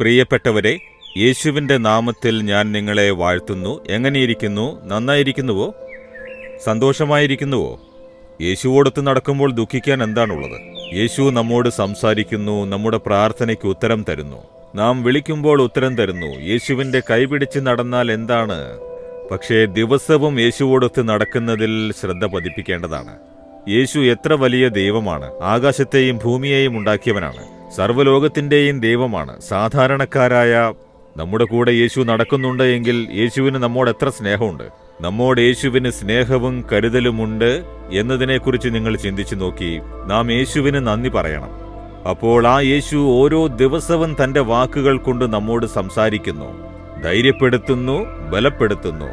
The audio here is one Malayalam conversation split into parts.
പ്രിയപ്പെട്ടവരെ യേശുവിന്റെ നാമത്തിൽ ഞാൻ നിങ്ങളെ വാഴ്ത്തുന്നു. എങ്ങനെയിരിക്കുന്നു? നന്നായിരിക്കുന്നുവോ? സന്തോഷമായിരിക്കുന്നുവോ? യേശുവോടൊത്ത് നടക്കുമ്പോൾ ദുഃഖിക്കാൻ എന്താണുള്ളത്? യേശു നമ്മോട് സംസാരിക്കുന്നു നമ്മുടെ പ്രാർത്ഥനയ്ക്ക് ഉത്തരം തരുന്നു. നാം വിളിക്കുമ്പോൾ ഉത്തരം തരുന്നു യേശുവിന്റെ കൈപിടിച്ച് നടന്നാൽ എന്താണ്? പക്ഷേ ദിവസവും യേശുവോടൊത്ത് നടക്കുന്നതിൽ ശ്രദ്ധ പതിപ്പിക്കേണ്ടതാണ്. യേശു എത്ര വലിയ ദൈവമാണ്. ആകാശത്തെയും ഭൂമിയെയും ഉണ്ടാക്കിയവനാണ്. സർവലോകത്തിന്റെയും ദൈവമാണ്. സാധാരണക്കാരായ നമ്മുടെ കൂടെ യേശു നടക്കുന്നുണ്ട് എങ്കിൽ യേശുവിന് നമ്മോട് എത്ര സ്നേഹമുണ്ട്? നമ്മോട് യേശുവിന് സ്നേഹവും കരുതലുമുണ്ട് എന്നതിനെക്കുറിച്ച് നിങ്ങൾ ചിന്തിച്ചു നോക്കി നാം യേശുവിന് നന്ദി പറയണം. അപ്പോൾ ആ യേശു ഓരോ ദിവസവും തന്റെ വാക്കുകൾ കൊണ്ട് നമ്മോട് സംസാരിക്കുന്നു ധൈര്യപ്പെടുത്തുന്നു ബലപ്പെടുത്തുന്നു.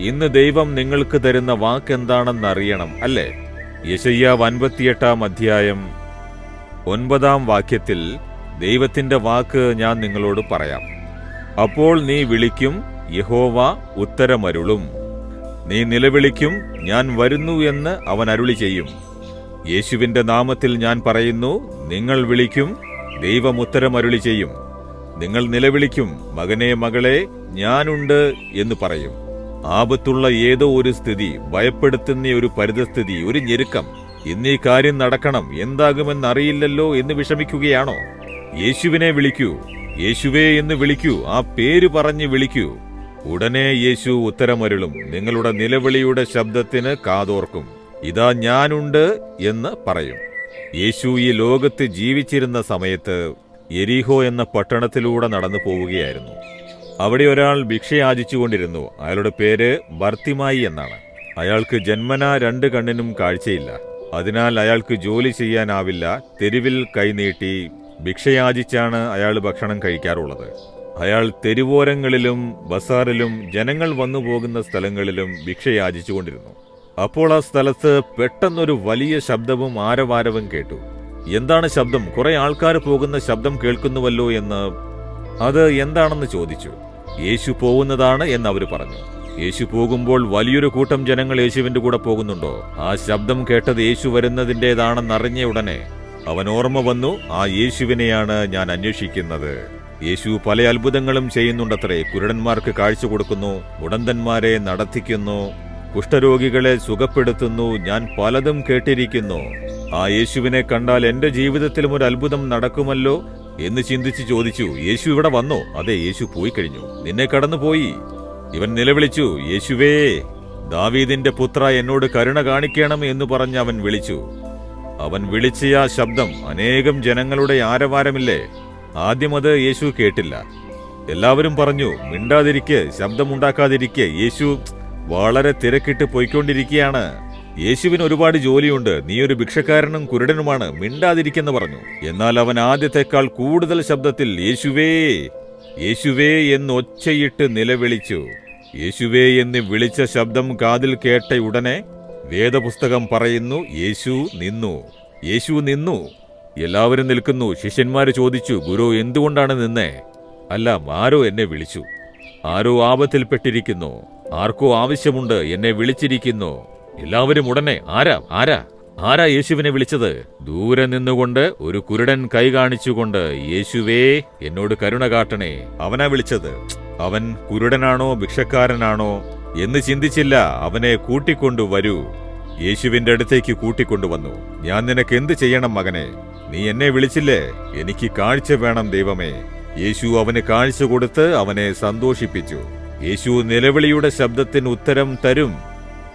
ഇന്ന് ദൈവം നിങ്ങൾക്ക് തരുന്ന വാക്ക് എന്താണെന്ന് അറിയണം അല്ലേ? യശയ്യാവ് അൻപത്തിയെട്ടാം അധ്യായം ഒൻപതാം വാക്യത്തിൽ ദൈവത്തിന്റെ വാക്ക് ഞാൻ നിങ്ങളോട് പറയാം. അപ്പോൾ നീ വിളിക്കും യഹോവ ഉത്തരമരുളും. നീ നിലവിളിക്കും ഞാൻ വരുന്നു എന്ന് അവൻ അരുളി ചെയ്യും. യേശുവിന്റെ നാമത്തിൽ ഞാൻ പറയുന്നു നിങ്ങൾ വിളിക്കും ദൈവം ഉത്തരമരുളി ചെയ്യും. നിങ്ങൾ നിലവിളിക്കും മകനെ മകളെ ഞാനുണ്ട് എന്ന് പറയും. ആപത്തുള്ള ഏതോ ഒരു സ്ഥിതി ഭയപ്പെടുത്തുന്ന ഒരു പരിതസ്ഥിതി ഒരു ഞെരുക്കം. ഇന്നീ കാര്യം നടക്കണം. എന്താകുമെന്നറിയില്ലല്ലോ എന്ന് വിഷമിക്കുകയാണോ? യേശുവിനെ വിളിക്കൂ. യേശുവേ എന്ന് വിളിക്കൂ. ആ പേര് പറഞ്ഞ് വിളിക്കൂ. ഉടനെ യേശു ഉത്തരമരുളും. നിങ്ങളുടെ നിലവിളിയുടെ ശബ്ദത്തിന് കാതോർക്കും. ഇതാ ഞാനുണ്ട് എന്ന് പറയും. യേശു ഈ ലോകത്ത് ജീവിച്ചിരുന്ന സമയത്ത് എരീഹോ എന്ന പട്ടണത്തിലൂടെ നടന്നു പോവുകയായിരുന്നു. അവിടെ ഒരാൾ ഭിക്ഷയാചിച്ചുകൊണ്ടിരുന്നു അയാളുടെ പേര് ബർത്തിമായി എന്നാണ്. അയാൾക്ക് ജന്മന രണ്ട് കണ്ണിനും കാഴ്ചയില്ല. അതിനാൽ അയാൾക്ക് ജോലി ചെയ്യാനാവില്ല തെരുവിൽ കൈനീട്ടി ഭിക്ഷയാചിച്ചാണ് അയാൾ ഭക്ഷണം കഴിക്കാറുള്ളത്. അയാൾ തെരുവോരങ്ങളിലും ബസാറിലും ജനങ്ങൾ വന്നു പോകുന്ന സ്ഥലങ്ങളിലും ഭിക്ഷയാചിച്ചുകൊണ്ടിരുന്നു. അപ്പോൾ ആ സ്ഥലത്ത് പെട്ടെന്നൊരു വലിയ ശബ്ദവും ആരവാരവും കേട്ടു. എന്താണ് ശബ്ദം? കുറെ ആൾക്കാർ പോകുന്ന ശബ്ദം കേൾക്കുന്നുവല്ലോ എന്ന് അത് എന്താണെന്ന് ചോദിച്ചു. യേശു പോകുന്നതാണ് എന്ന് അവർ പറഞ്ഞു. യേശു പോകുമ്പോൾ വലിയൊരു കൂട്ടം ജനങ്ങൾ യേശുവിന്റെ കൂടെ പോകുന്നുണ്ടോ? ആ ശബ്ദം കേട്ടത് യേശു വരുന്നതിന്റെതാണെന്നറിഞ്ഞ ഉടനെ അവൻ ഓർമ്മ വന്നു ആ യേശുവിനെയാണ് ഞാൻ അന്വേഷിക്കുന്നത്. യേശു പല അത്ഭുതങ്ങളും ചെയ്യുന്നുണ്ടത്രേ. കുരുടന്മാർക്ക് കാഴ്ച കൊടുക്കുന്നു ഉടന്തന്മാരെ നടത്തിക്കുന്നു കുഷ്ഠരോഗികളെ സുഖപ്പെടുത്തുന്നു. ഞാൻ പലതും കേട്ടിരിക്കുന്നു. ആ യേശുവിനെ കണ്ടാൽ എന്റെ ജീവിതത്തിലും ഒരു അത്ഭുതം നടക്കുമല്ലോ? എന്ന് ചിന്തിച്ച് ചോദിച്ചു യേശു ഇവിടെ വന്നോ? അതെ യേശു പോയി കഴിഞ്ഞു. നിന്നെ കടന്നുപോയി. ഇവൻ നിലവിളിച്ചു യേശുവേ ദാവീദിന്റെ പുത്ര എന്നോട് കരുണ കാണിക്കണം എന്ന് പറഞ്ഞ് അവൻ വിളിച്ചു. അവൻ വിളിച്ച ആ ശബ്ദം അനേകം ജനങ്ങളുടെ ആരവാരമില്ലേ? ആദ്യം അത് യേശു കേട്ടില്ല. എല്ലാവരും പറഞ്ഞു മിണ്ടാതിരിക്കെ ശബ്ദമുണ്ടാക്കാതിരിക്കെ. യേശു വളരെ തിരക്കിട്ട് പോയിക്കൊണ്ടിരിക്കുകയാണ്. യേശുവിന് ഒരുപാട് ജോലിയുണ്ട്. നീ ഒരു ഭിക്ഷക്കാരനും കുരുടനുമാണ്. മിണ്ടാതിരിക്കെന്ന് പറഞ്ഞു. എന്നാൽ അവൻ ആദ്യത്തെക്കാൾ കൂടുതൽ ശബ്ദത്തിൽ യേശുവേ യേശുവേ എന്ന് ഒച്ചയിട്ട് നിലവിളിച്ചു. യേശുവേ എന്ന് വിളിച്ച ശബ്ദം കാതിൽ കേട്ട ഉടനെ വേദപുസ്തകം പറയുന്നു യേശു നിന്നു. യേശു നിന്നു. എല്ലാവരും നിൽക്കുന്നു. ശിഷ്യന്മാർ ചോദിച്ചു ഗുരു എന്തുകൊണ്ടാണ് നിന്നേ? അല്ല ആരോ എന്നെ വിളിച്ചു. ആരോ ആപത്തിൽപ്പെട്ടിരിക്കുന്നു. ആർക്കോ ആവശ്യമുണ്ട് എന്നെ വിളിച്ചിരിക്കുന്നു. എല്ലാവരും ഉടനെ ആരാ? ആരാ? ആരാ യേശുവിനെ വിളിച്ചത്? ദൂരെ നിന്നുകൊണ്ട് ഒരു കുരുടൻ കൈ കാണിച്ചുകൊണ്ട് യേശുവേ എന്നോട് കരുണ കാട്ടണേ. അവനാ വിളിച്ചത്. അവൻ കുരുടനാണോ ഭിക്ഷക്കാരനാണോ എന്ന് ചിന്തിച്ചില്ല. അവനെ കൂട്ടിക്കൊണ്ടു വരൂ. യേശുവിന്റെ അടുത്തേക്ക് കൂട്ടിക്കൊണ്ടുവന്നു ഞാൻ നിനക്ക് എന്ത് ചെയ്യണം മകനെ? നീ എന്നെ വിളിച്ചില്ലേ? എനിക്ക് കാഴ്ച വേണം ദൈവമേ. യേശു അവന് കാഴ്ച കൊടുത്ത് അവനെ സന്തോഷിപ്പിച്ചു. യേശു നിലവിളിയുടെ ശബ്ദത്തിന് ഉത്തരം തരും.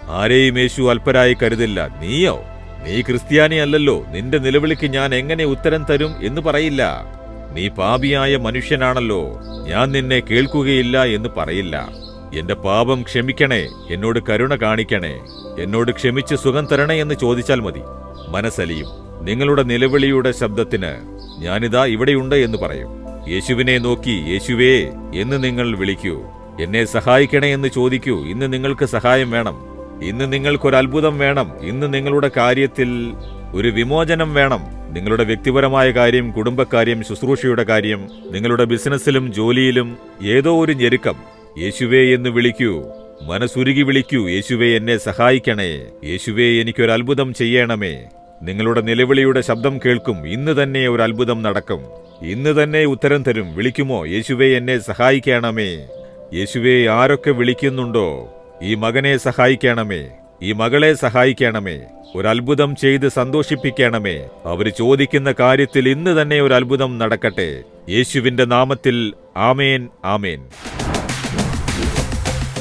ആരെയും യേശു അല്പരായി കരുതില്ല. നീയോ? നീ ക്രിസ്ത്യാനി അല്ലല്ലോ നിന്റെ നിലവിളിക്ക് ഞാൻ എങ്ങനെ ഉത്തരം തരും എന്ന് പറയില്ല. നീ പാപിയായ മനുഷ്യനാണല്ലോ. ഞാൻ നിന്നെ കേൾക്കുകയില്ല എന്ന് പറയില്ല. എന്റെ പാപം ക്ഷമിക്കണേ. എന്നോട് കരുണ കാണിക്കണേ. എന്നോട് ക്ഷമിച്ച് സുഖം തരണേ എന്ന് ചോദിച്ചാൽ മതി. മനസ്സലിയും. നിങ്ങളുടെ നിലവിളിയുടെ ശബ്ദത്തിന് ഞാനിതാ ഇവിടെയുണ്ട് എന്ന് പറയും. യേശുവിനെ നോക്കി യേശുവേ എന്ന് നിങ്ങൾ വിളിക്കൂ. എന്നെ സഹായിക്കണേ എന്ന് ചോദിക്കൂ. ഇന്ന് നിങ്ങൾക്ക് സഹായം വേണം. ഇന്ന് നിങ്ങൾക്കൊരു അത്ഭുതം വേണം. ഇന്ന് നിങ്ങളുടെ കാര്യത്തിൽ ഒരു വിമോചനം വേണം. നിങ്ങളുടെ വ്യക്തിപരമായ കാര്യം കുടുംബക്കാര്യം ശുശ്രൂഷയുടെ കാര്യം നിങ്ങളുടെ ബിസിനസ്സിലും ജോലിയിലും ഏതോ ഒരു ഞെരുക്കം. യേശുവേ എന്ന് വിളിക്കൂ. മനസ്സുരുകി വിളിക്കൂ. യേശുവേ എന്നെ സഹായിക്കണേ യേശുവേ എനിക്കൊരു അത്ഭുതം ചെയ്യണമേ. നിങ്ങളുടെ നിലവിളിയുടെ ശബ്ദം കേൾക്കും. ഇന്ന് തന്നെ ഒരു അത്ഭുതം നടക്കും. ഇന്ന് തന്നെ ഉത്തരം തരും. വിളിക്കുമോ? യേശുവേ എന്നെ സഹായിക്കണമേ. യേശുവേ ആരൊക്കെ വിളിക്കുന്നുണ്ടോ? ഈ മകനെ സഹായിക്കണമേ. ഈ മകളെ സഹായിക്കണമേ. ഒരു അത്ഭുതം ചെയ്ത് സന്തോഷിപ്പിക്കണമേ. അവർ ചോദിക്കുന്ന കാര്യത്തിൽ ഇന്ന് തന്നെ ഒരു അത്ഭുതം നടക്കട്ടെ. യേശുവിന്റെ നാമത്തിൽ ആമേൻ ആമേൻ.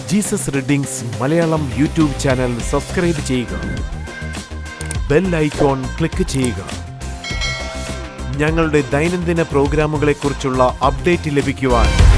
Jesus readings Malayalam YouTube channel subscribe ചെയ്യുക. ബെൽ ഐക്കോൺ ക്ലിക്ക് ചെയ്യുക. ഞങ്ങളുടെ ദൈനംദിന പ്രോഗ്രാമുകളെക്കുറിച്ചുള്ള അപ്ഡേറ്റ് ലഭിക്കുവാൻ